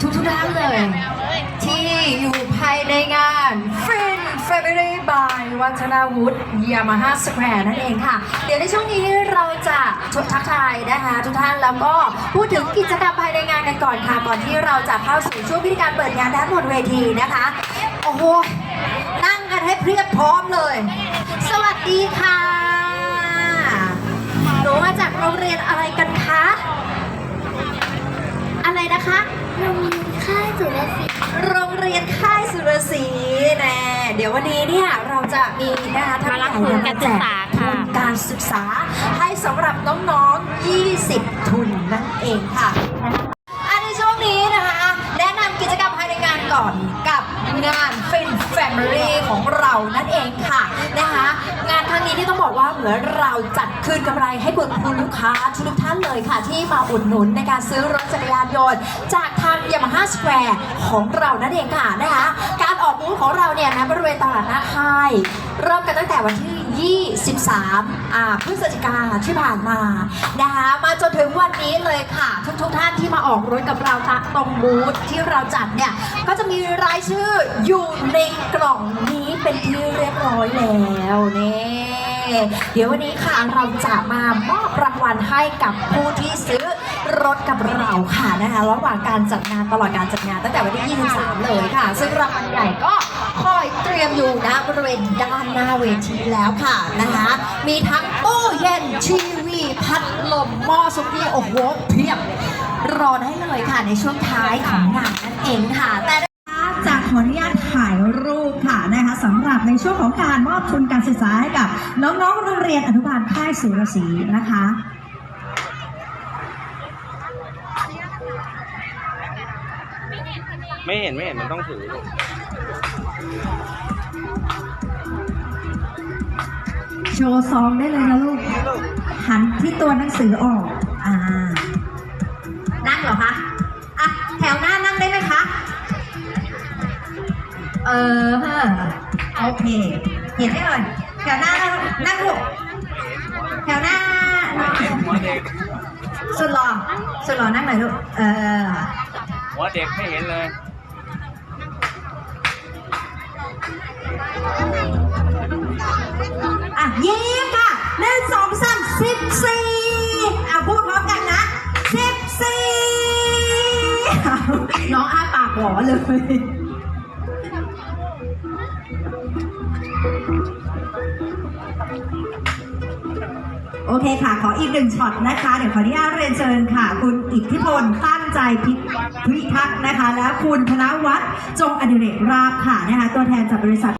ทุกทุกๆท่านเลย ที่อยู่ภายในงาน Fin Family by วัฒนาวุฒิยามาฮ่าสแควร์นั่นเองค่ะ เดี๋ยวในช่วงนี้เราจะทักทายนะคะทุกท่านแล้วก็พูดถึงกิจกรรมภายในงานกันก่อนค่ะ ก่อนที่เราจะเข้าสู่ช่วงพิธีการเปิดงานด้านบนเวทีนะคะ โอ้โห นั่งกันให้เพรียบพร้อมเลย ดี๋ยววันนี้เนี่ยเราจะมีนะคะทางมารับทุนการศึกษาค่ะทุนการศึกษาให้สำหรับน้องๆ 20 ทุนนั่นเองค่ะอันในช่วงนี้นะคะ แนะนำกิจกรรมภายในงานก่อนกับงาน Fin Family ของเรานั่นเองค่ะ ที่ต้องบอกว่าเหมือนเราจัดคืนกำไรให้คุณคุณลูกค้าทุกท่านเลยค่ะ ที่มาอุดหนุนในการซื้อรถจักรยานยนต์จากทาง Yamaha Square ของเรานั่นเองค่ะนะคะการออกบูธของเราเนี่ยนะบริเวณตลาดหน้าค่ายเริ่มกันตั้งแต่วันที่ 23อ่าพฤศจิกาที่ผ่านมานะคะมาจนถึงวันนี้เลยค่ะทุกๆท่านที่มาออกรถกับเราตรงบูธที่เราจัดเนี่ยก็จะมีรายชื่ออยู่ในกล่องนี้เป็นที่เรียบร้อยแล้วนี่ เดี๋ยววันนี้ค่ะเราจะมามอบรางวัลให้กับผู้ที่ซื้อรถกับเราค่ะนะคะระหว่างการจัดงานตลอดการจัดงานตั้งแต่วันที่ 23 เลยค่ะ ซึ่งรางวัลใหญ่ก็คอยเตรียมอยู่นะบริเวณด้านหน้าเวทีแล้วค่ะนะคะมีทั้งตู้เย็นทีวีพัดลมหม้อซุกี้โอ้โหเพียบรอได้เลยค่ะในช่วงท้ายของงานนั่นเองค่ะแต่ ค่ะนะคะสำหรับในช่วงของการมอบทุนการศึกษาให้กับน้องๆโรงเรียนอนุบาลค่ายสุรศรีนะคะไม่เห็นไม่เห็นมันต้องถือโชว์ซองได้เลยนะลูก หันที่ตัวหนังสือออก อ่านั่งเหรอคะ เออฮะโอเค เห็นไหมเอ่ยแถวหน้านั่งนั่งลูกแถวหน้าสุดหล่อสุดหล่อนั่งหน่อยลูกเออหัวเด็กไม่เห็นเลยอะยิ้มค่ะหนึ่งสองสามสิบสี่อะพูดพร้อมกันนะสิบสี่น้องอ้าปากหวอเลย โอเคค่ะ ขออีกหนึ่งช็อตนะคะ เดี๋ยวขออนุญาตเรียนเชิญค่ะ คุณอิทธิพลตั้งใจพิพิทักษ์นะคะ และคุณธนวัฒน์จงอดิเรกราบค่ะนะคะ ตัวแทนจากบริษัท